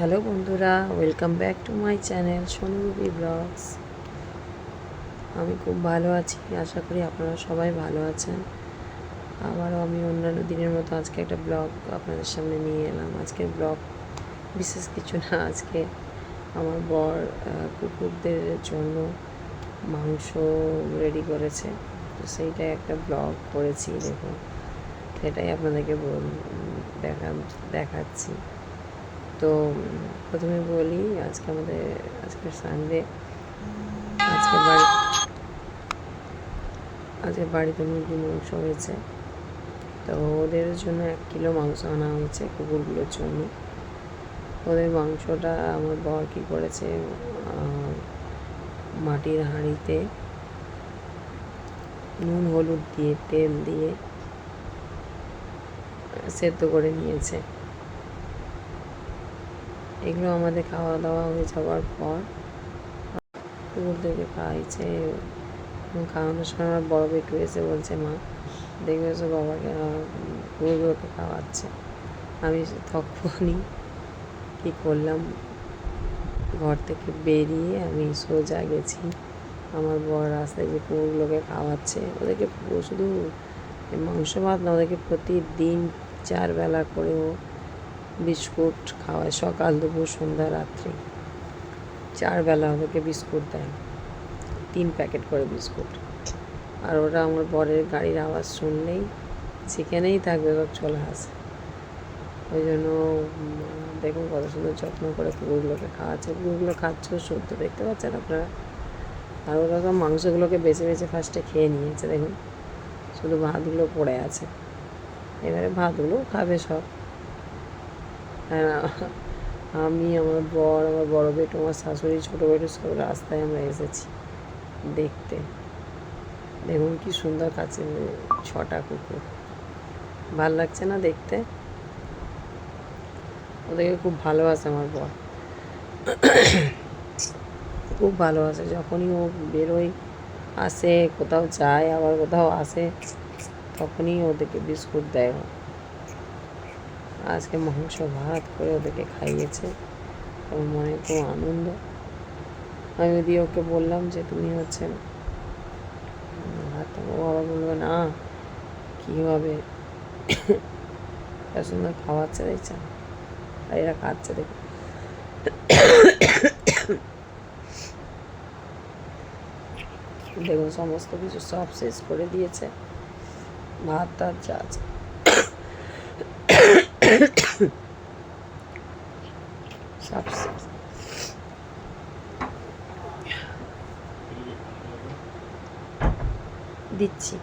Hello বন্ধুরা welcome back to my channel Sonurupi vlogs আমি খুব ভালো আছি, আশা করি আপনারা সবাই ভালো আছেন। আবারও আমি অন্যান্য দিনের মতো আজকে একটা ব্লগ আপনাদের সামনে নিয়ে এলাম। আজকের ব্লগ বিশেষ কিছু না, আজকে আমার বর কুকুরদের জন্য মাংস রেডি করেছে। তো সেইটাই একটা ব্লগ করেছি, দেখুন। সেটাই আপনাদেরকে দেখা দেখাচ্ছি। তো প্রথমে বলি, আজকে আমাদের আজকে সানডে আজকে বাড়ি, আজকে বাড়িতে মুরগি মাংস হয়েছে। তো ওদের জন্য এক কিলো মাংস আনা হয়েছে, কুকুরগুলোর জন্য। ওদের মাংসটা আমার বর কী করেছে মাটির হাঁড়িতে নুন, হলুদ দিয়ে, তেল দিয়ে সেদ্ধ করে নিয়েছে। এগুলো আমাদের খাওয়া দাওয়া হয়ে যাওয়ার পর, কুকুরদেরকে খাওয়াইছে খাওয়ানোর সময় আমার বড় বেটু এসে বলছে, মা, দেখবে এসে বাবাকে কুকুরগুলোকে খাওয়াচ্ছে। আমি তখনই কী করলাম, ঘর থেকে বেরিয়ে আমি সোজা গেছি। আমার বড় রাস্তায় যে কুকুরগুলোকে খাওয়াচ্ছে, ওদেরকে শুধু মাংস ভাত না, ওদেরকে প্রতিদিন চার বেলা করেও বিস্কুট খাওয়ায় সকাল, দুপুর, সন্ধ্যা, রাত্রি। চার বেলা বিস্কুট দেয়। তিন প্যাকেট করে বিস্কুট। আর ওরা আমার বরের গাড়ির আওয়াজ শুনলেই যেখানেই থাকবে সব চলে আসে। ওই জন্য দেখুন কত সুন্দর যত্ন করে কুকুরগুলোকে খাওয়াচ্ছে। কুকুরগুলো খাচ্ছে শুদ্ধ, দেখতে পাচ্ছেন আপনারা? আর ওরা সব মাংসগুলোকে বেছে বেছে ফার্স্টে খেয়ে নিয়েছে, দেখুন। শুধু ভাতগুলো পড়ে আছে। এবারে ভাতগুলো খাবে সব। আমি, আমার বর, আমার বড় বেটু আমার শাশুড়ি, ছোটো বেটু সব রাস্তায় আমরা এসেছি দেখতে। দেখুন কি সুন্দর কাছে ছটা কুকুর। ভালো লাগছে না দেখতে? ওদেরকে খুব ভালোবাসে আমার বর। খুব ভালোবাসে। যখনই ও বেরোয়, আসে, কোথাও যায়, আবার কোথাও আসে, তখনই ওদেরকে বিস্কুট দেয়। আজকে মাংস, ভাত করে ওদেরকে খাইয়েছে। আমার মনে খুব আনন্দ। আমি যদি ওকে বললাম যে, তুমি হচ্ছে ভাত ও আবার বলবে, না, কীভাবে এত সুন্দর খাওয়াচ্ছে দেখছেন আর এরা খাচ্ছে দেখুন দেখুন সমস্ত কিছু সব শেষ করে দিয়েছে। ভাত টাত যা আছে। সব শেষ দিচ্ছি